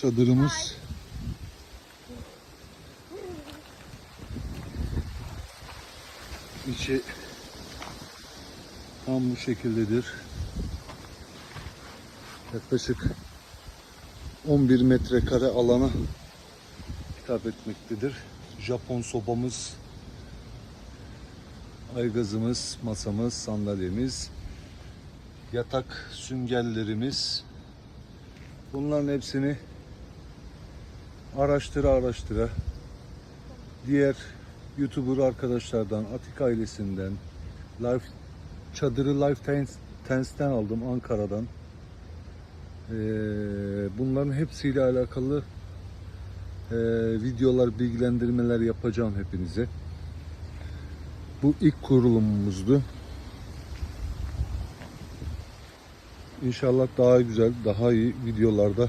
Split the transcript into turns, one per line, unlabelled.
çadırımız. İçi tam bu şekildedir. Yaklaşık 11 metrekare alana hitap etmektedir. Japon sobamız, aygazımız, masamız, sandalyemiz, yatak süngerlerimiz. Bunların hepsini araştıra araştıra diğer YouTuber arkadaşlardan, Atik ailesinden, Life çadırı Life Tents, Tents'ten aldım Ankara'dan. Ee, bunların hepsiyle alakalı e, videolar, bilgilendirmeler yapacağım hepinize. Bu ilk kurulumumuzdu. İnşallah daha güzel, daha iyi videolarda